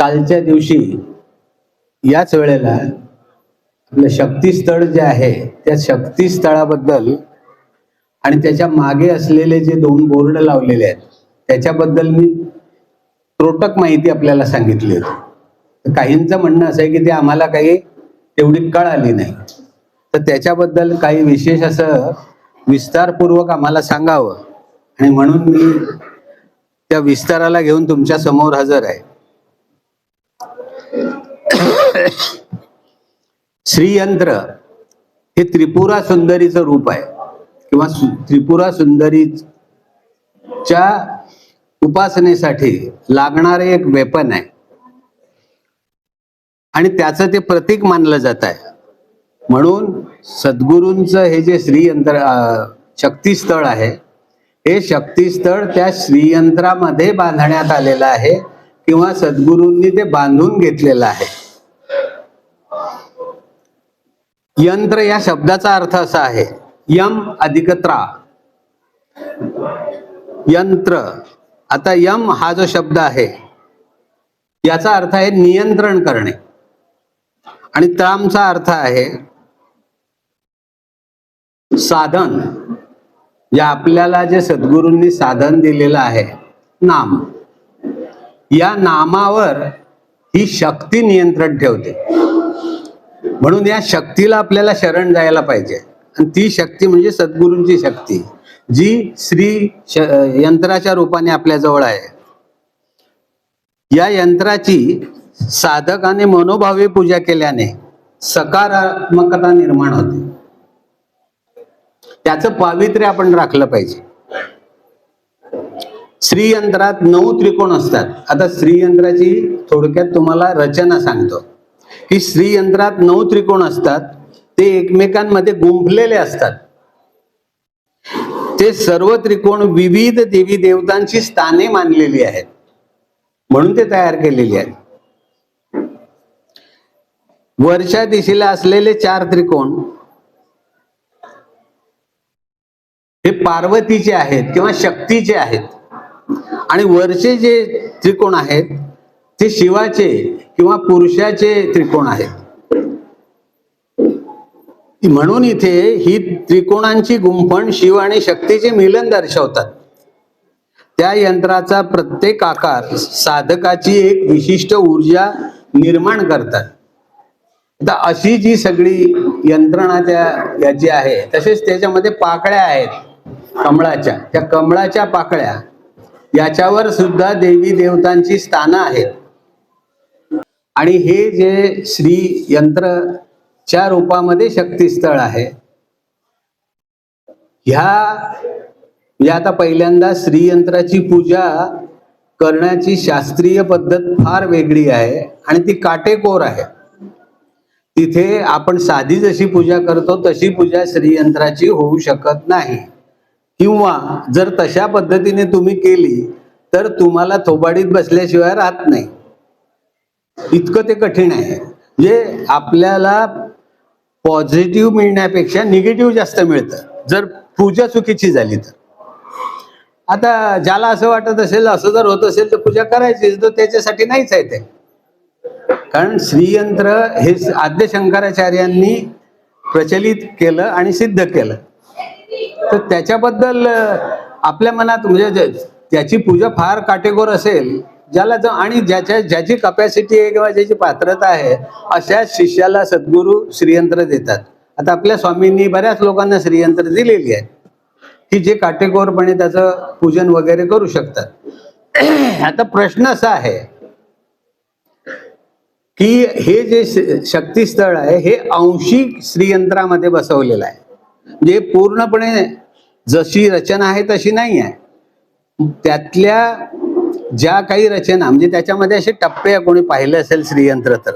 कालच्या दिवशी याच वेळेला आपलं शक्तीस्थळ जे आहे त्या शक्तीस्थळाबद्दल आणि त्याच्यामागे असलेले जे दोन बोर्ड लावलेले आहेत त्याच्याबद्दल मी त्रोटक माहिती आपल्याला सांगितली होती. काहींचं म्हणणं असं आहे की ते आम्हाला काही तेवढी कळाली नाही. तर त्याच्याबद्दल काही विशेष असं विस्तारपूर्वक आम्हाला सांगावं. आणि म्हणून मी त्या विस्ताराला घेऊन तुमच्यासमोर हजर आहे. श्रीयंत्र हे त्रिपुरा सुंदरीचं रूप आहे. किंवा त्रिपुरा सुंदरीच्या उपासनेसाठी लागणारे एक वेपन आहे. आणि त्याचं ते प्रतीक मानलं जात आहे. म्हणून सद्गुरूंचं हे जे श्रीयंत्र शक्तीस्थळ आहे हे शक्तीस्थळ त्या श्रीयंत्रामध्ये बांधण्यात आलेलं आहे किंवा सद्गुरूंनी ते बांधून घेतलेलं आहे. यंत्र या शब्दाचा अर्थ असा आहे यम अधिकत्रा. यंत्र आता यम हा जो शब्द आहे याचा अर्थ आहे नियंत्रण करणे. आणि त्रामचा अर्थ आहे साधन. या आपल्याला जे सद्गुरूंनी साधन दिलेलं आहे नाम. या नामावर ही शक्ती नियंत्रण ठेवते. म्हणून या शक्तीला आपल्याला शरण जायला पाहिजे. आणि ती शक्ती म्हणजे सद्गुरूंची शक्ती जी श्री श- यंत्राच्या रूपाने आपल्या जवळ आहे. या यंत्राची साधकाने मनोभावे पूजा केल्याने सकारात्मकता निर्माण होते. त्याचं पावित्र्य आपण राखलं पाहिजे. श्रीयंत्रात नऊ त्रिकोण असतात. आता श्रीयंत्राची थोडक्यात तुम्हाला रचना सांगतो. की श्रीयंत्रात नऊ त्रिकोण असतात. ते एकमेकांमध्ये गुंफलेले असतात. ते सर्व त्रिकोण विविध देवी देवतांची स्थाने मानलेली आहेत. म्हणून ते तयार केलेली आहेत. वरच्या दिशेला असलेले चार त्रिकोण हे पार्वतीचे आहेत किंवा शक्तीचे आहेत. आणि वरचे जे त्रिकोण आहेत ते शिवाचे किंवा पुरुषाचे त्रिकोण आहेत. म्हणून इथे ही त्रिकोणांची गुंफण शिव आणि शक्तीचे मिलन दर्शवतात. त्या यंत्राचा प्रत्येक आकार साधकाची एक विशिष्ट ऊर्जा निर्माण करतात. आता अशी जी सगळी यंत्रणा त्या याची आहे तसेच त्याच्यामध्ये पाकळ्या आहेत. कमळाच्या. त्या कमळाच्या पाकळ्या याच्यावर सुद्धा देवी देवतांची स्थानं आहेत. आणि हे जे श्री यंत्रच्या रूपामध्ये शक्तीस्थळ आहे ह्या म्हणजे आता पहिल्यांदा श्रीयंत्राची पूजा करण्याची शास्त्रीय पद्धत फार वेगळी आहे आणि ती काटेकोर आहे. तिथे आपण साधी जशी पूजा करतो तशी पूजा श्रीयंत्राची होऊ शकत नाही. किंवा जर तशा पद्धतीने तुम्ही केली तर तुम्हाला थोबाडीत बसल्याशिवाय राहत नाही. इतकं ते कठीण आहे. जे आपल्याला पॉझिटिव्ह मिळण्यापेक्षा निगेटिव्ह जास्त मिळतं. जर पूजा चुकीची झाली तर. आता ज्याला असं वाटत असेल असं जर होत असेल तर पूजा करायची तर त्याच्यासाठी नाहीच आहे ते. कारण श्रीयंत्र हे आद्य शंकराचार्यांनी प्रचलित केलं आणि सिद्ध केलं. तर त्याच्याबद्दल आपल्या मनात म्हणजे त्याची पूजा फार काटेकोर असेल ज्याला जो आणि ज्याच्या ज्याची कपॅसिटी आहे किंवा ज्याची पात्रता आहे अशा शिष्याला सद्गुरू श्रीयंत्र देतात. आता आपल्या स्वामींनी बऱ्याच लोकांना श्रीयंत्र दिलेली आहे. की जे काटेकोरपणे त्याचं पूजन वगैरे करू शकतात. आता प्रश्न असा आहे की हे जे श- शक्तीस्थळ आहे हे अंशिक श्रीयंत्रामध्ये बसवलेलं आहे. म्हणजे पूर्णपणे जशी रचना आहे तशी नाही आहे त्यातल्या ज्या काही रचना म्हणजे त्याच्यामध्ये असे टप्पे कोणी पाहिले असेल श्रीयंत्र तर.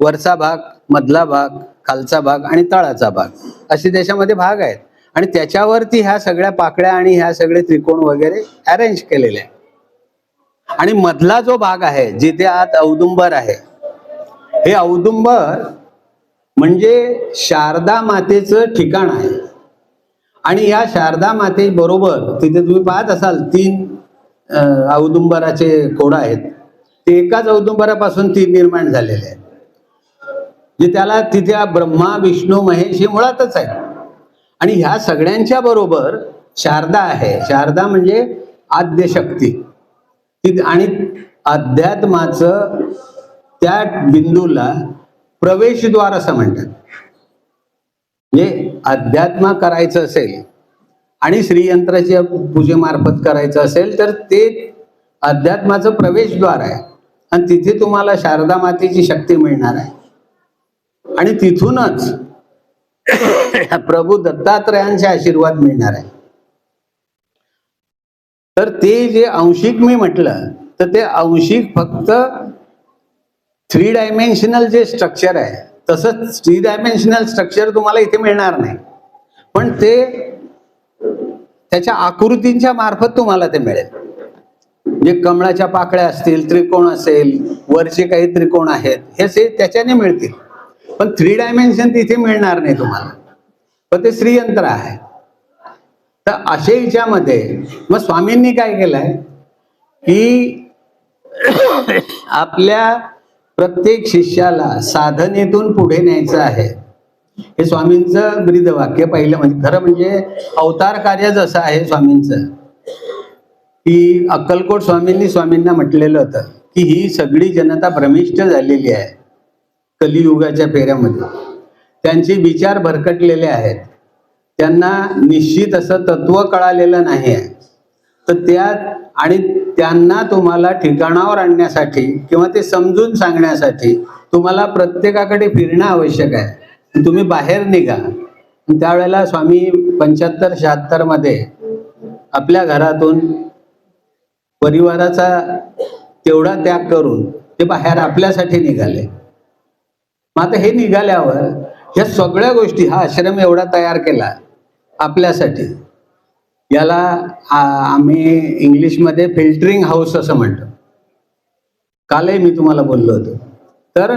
वरचा भाग मधला भाग खालचा भाग आणि तळाचा भाग. असे त्याच्यामध्ये भाग आहेत. आणि त्याच्यावरती ह्या सगळ्या पाकळ्या आणि ह्या सगळे त्रिकोण वगैरे अरेंज केलेले आहे आणि मधला जो भाग आहे जिथे आत औदुंबर आहे हे औदुंबर म्हणजे शारदा मातेचं ठिकाण आहे. आणि या शारदा माते बरोबर तिथे तुम्ही पाहत असाल तीन औदुंबराचे कोड आहेत. ते एकाच औदुंबरापासून तीन निर्माण झालेले आहेत. जे त्याला तिथे ब्रह्मा विष्णू महेश हे मुळातच आहे आणि ह्या सगळ्यांच्या बरोबर शारदा आहे. शारदा म्हणजे आद्य शक्ती ती आणि अध्यात्माचं त्या बिंदूला प्रवेशद्वार असं म्हणतात. म्हणजे अध्यात्म करायचं असेल आणि श्रीयंत्राच्या पूजेमार्फत करायचं असेल तर ते अध्यात्माचं प्रवेशद्वार आहे. आणि तिथे तुम्हाला शारदा मातेची शक्ती मिळणार आहे. आणि तिथूनच प्रभू दत्तात्रयांचे आशीर्वाद मिळणार आहे. तर ते जे अंशिक मी म्हटलं तर ते अंशिक फक्त थ्री डायमेन्शनल जे स्ट्रक्चर आहे तसंच थ्री डायमेन्शनल स्ट्रक्चर तुम्हाला इथे मिळणार नाही. पण ते त्याच्या आकृतींच्या मार्फत तुम्हाला ते मिळेल. जे कमळाच्या पाकळ्या असतील त्रिकोण असेल वरचे काही त्रिकोण आहेत हे से त्याच्याने मिळतील. पण थ्री डायमेन्शन तिथे मिळणार नाही तुम्हाला. पण ते श्रीयंत्र आहे. तर अशा हिच्यामध्ये मग स्वामींनी काय केलंय? की आपल्या प्रत्येक शिष्याला साधनेतून पुढे न्यायचं आहे. हे स्वामींचं ब्रीदवाक्य पहिलं म्हणजे खरं म्हणजे अवतार कार्य जसं आहे स्वामींचं. की अक्कलकोट स्वामींनी स्वामींना म्हटलेलं होतं की ही सगळी जनता भ्रमिष्ट झालेली आहे कलियुगाच्या फेऱ्यामध्ये. त्यांचे विचार भरकटलेले आहेत. त्यांना निश्चित असं तत्व कळालेलं नाही आहे. तर त्या आणि त्यांना तुम्हाला ठिकाणावर आणण्यासाठी किंवा ते समजून सांगण्यासाठी तुम्हाला प्रत्येकाकडे फिरणं आवश्यक आहे. तुम्ही बाहेर निघा. त्यावेळेला स्वामी पंच्याहत्तर शहात्तरमध्ये आपल्या घरातून परिवाराचा तेवढा त्याग करून ते बाहेर आपल्यासाठी निघाले. मग आता हे निघाल्यावर ह्या सगळ्या गोष्टी हा आश्रम एवढा तयार केला आपल्यासाठी. याला आम्ही इंग्लिशमध्ये फिल्टरिंग हाऊस असं म्हणतो. कालही मी तुम्हाला बोललो होतो. तर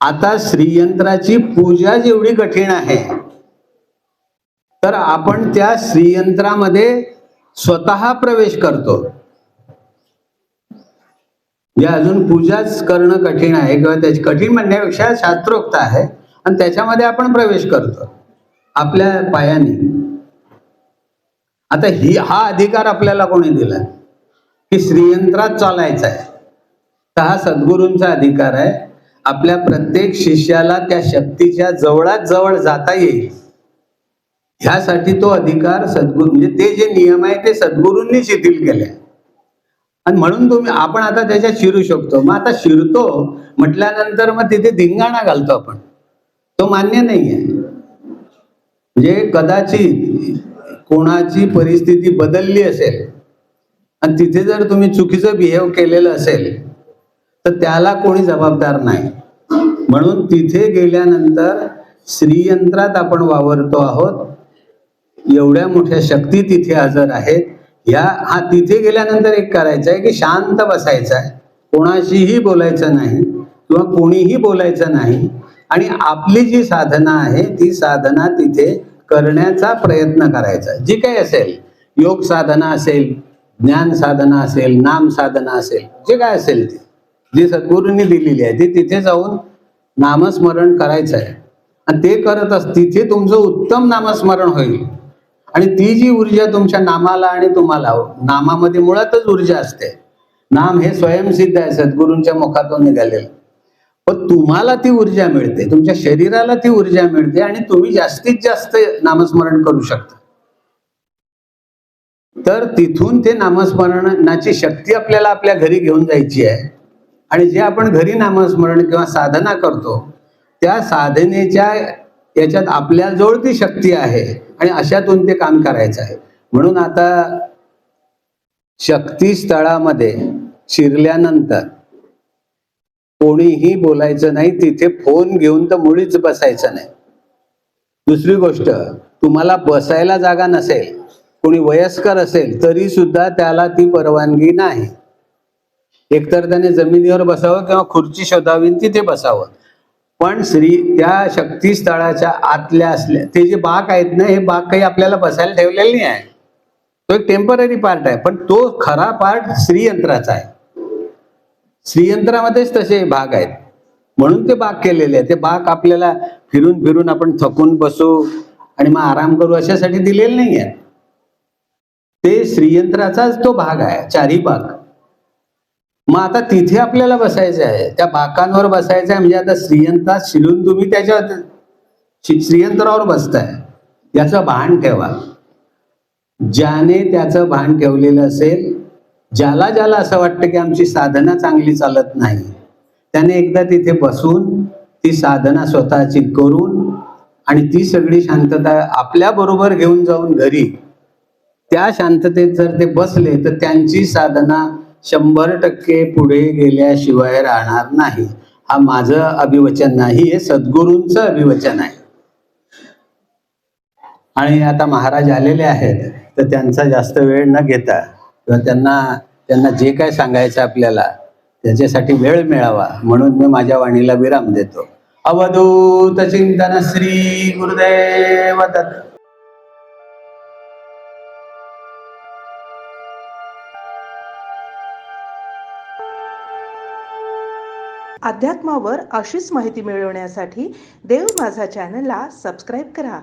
आता श्रीयंत्राची पूजा जेवढी कठीण आहे तर आपण त्या श्रीयंत्रामध्ये स्वतः प्रवेश करतो. जे अजून पूजाच करणं कठीण आहे किंवा त्याची कठीण म्हणण्यापेक्षा शास्त्रोक्त आहे. आणि त्याच्यामध्ये आपण प्रवेश करतो. आपल्या पायाने. आता ही हा अधिकार आपल्याला कोणी दिला की श्रीयंत्रात चालायचा आहे तर हा सद्गुरूंचा अधिकार आहे. आपल्या प्रत्येक शिष्याला त्या शक्तीच्या जवळात जवळ जाता येईल. ह्यासाठी तो अधिकार सद्गुरू म्हणजे ते जे नियम आहे ते सद्गुरूंनी शिथिल केले. आणि म्हणून तुम्ही आपण आता त्याच्यात शिरू शकतो. मग आता शिरतो म्हटल्यानंतर मग तिथे धिंगाणा घालतो आपण. तो मान्य नाही आहे म्हणजे कदाचित कोणाची परिस्थिती बदलली असेल आणि तिथे जर तुम्ही चुकीचं बिहेव केलेलं असेल तर त्याला कोणी जबाबदार नाही. म्हणून तिथे गेल्यानंतर श्रीयंत्रात आपण वावरतो आहोत. एवढ्या मोठ्या शक्ती तिथे हजर आहेत. या हा तिथे गेल्यानंतर एक करायचं आहे की शांत बसायचं आहे कोणाशीही बोलायचं नाही किंवा कोणीही बोलायचं नाही. आणि आपली जी साधना आहे ती साधना तिथे करण्याचा प्रयत्न करायचा. जी काही असेल योग साधना असेल ज्ञान साधना असेल नाम साधना असेल जे काय असेल ती. जी सद्गुरूंनी दिलेली आहे ती तिथे जाऊन नामस्मरण करायचं आहे. आणि ते करत अस तिथे तुमचं उत्तम नामस्मरण होईल. आणि ती जी ऊर्जा तुमच्या नामाला आणि तुम्हाला नामामध्ये मुळातच ऊर्जा असते. नाम हे स्वयंसिद्ध आहे सद्गुरूंच्या मुखातून निघालेलं. पण तुम्हाला ती ऊर्जा मिळते तुमच्या शरीराला ती ऊर्जा मिळते आणि तुम्ही जास्तीत जास्त नामस्मरण करू शकता. तर तिथून ते नामस्मरणाची शक्ती आपल्याला आपल्या घरी घेऊन जायची आहे. आणि जे आपण घरी नामस्मरण किंवा साधना करतो त्या साधनेच्या याच्यात आपल्याजवळ ती शक्ती आहे आणि अशातून ते काम करायचं आहे. म्हणून आता शक्ती स्थळामध्ये शिरल्यानंतर कोणीही बोलायचं नाही तिथे फोन घेऊन तर मुळीच बसायचं नाही. दुसरी गोष्ट तुम्हाला बसायला जागा नसेल कोणी वयस्कर असेल तरी सुद्धा त्याला ती परवानगी नाही. एकतर त्याने जमिनीवर बसावं किंवा खुर्ची शोधावी तिथे बसावं. पण श्री त्या शक्ती स्थळाच्या आतल्या असल्या ते जे बाग आहेत ना हे बाग काही आपल्याला बसायला ठेवलेली नाही. आहे तो एक टेंपररी पार्ट आहे पण तो खरा पार्ट श्रीयंत्राचा आहे. श्रीयंत्रामध्येच तसे भाग आहेत. म्हणून ते बाग केलेले आहे ते बाग आपल्याला फिरून फिरून आपण थकून बसू आणि मग आराम करू अशासाठी दिलेले नाही आहे ते श्रीयंत्राचाच तो भाग आहे चारी भाग मग आता तिथे आपल्याला बसायचं आहे. त्या बाकांवर बसायचं आहे. म्हणजे आता श्रीयंत्रात शिरून तुम्ही त्याच्या श्रीयंत्रावर बसताय. याचं भान ठेवा. ज्याने त्याचं भान ठेवलेलं असेल ज्याला ज्याला असं वाटतं की आमची साधना चांगली चालत नाही त्याने एकदा तिथे बसून ती साधना स्वतःची करून आणि ती सगळी शांतता आपल्या बरोबर घेऊन जाऊन घरी त्या शांततेत जर ते बसले तर त्यांची साधना शंभर टक्के पुढे गेल्याशिवाय राहणार नाही. हा माझं अभिवचन नाही हे सद्गुरूंचं अभिवचन आहे. आणि आता महाराज आलेले आहेत तर त्यांचा जास्त वेळ न घेता किंवा त्यांना त्यांना जे काय सांगायचं आपल्याला त्याच्यासाठी वेळ मिळावा म्हणून मी माझ्या वाणीला विराम देतो. अवधूत चिंतन श्री गुरुदेव दत्त. अध्यात्मावर अशीच माहिती मिळवण्यासाठी देव माझा चॅनलला सबस्क्राईब करा.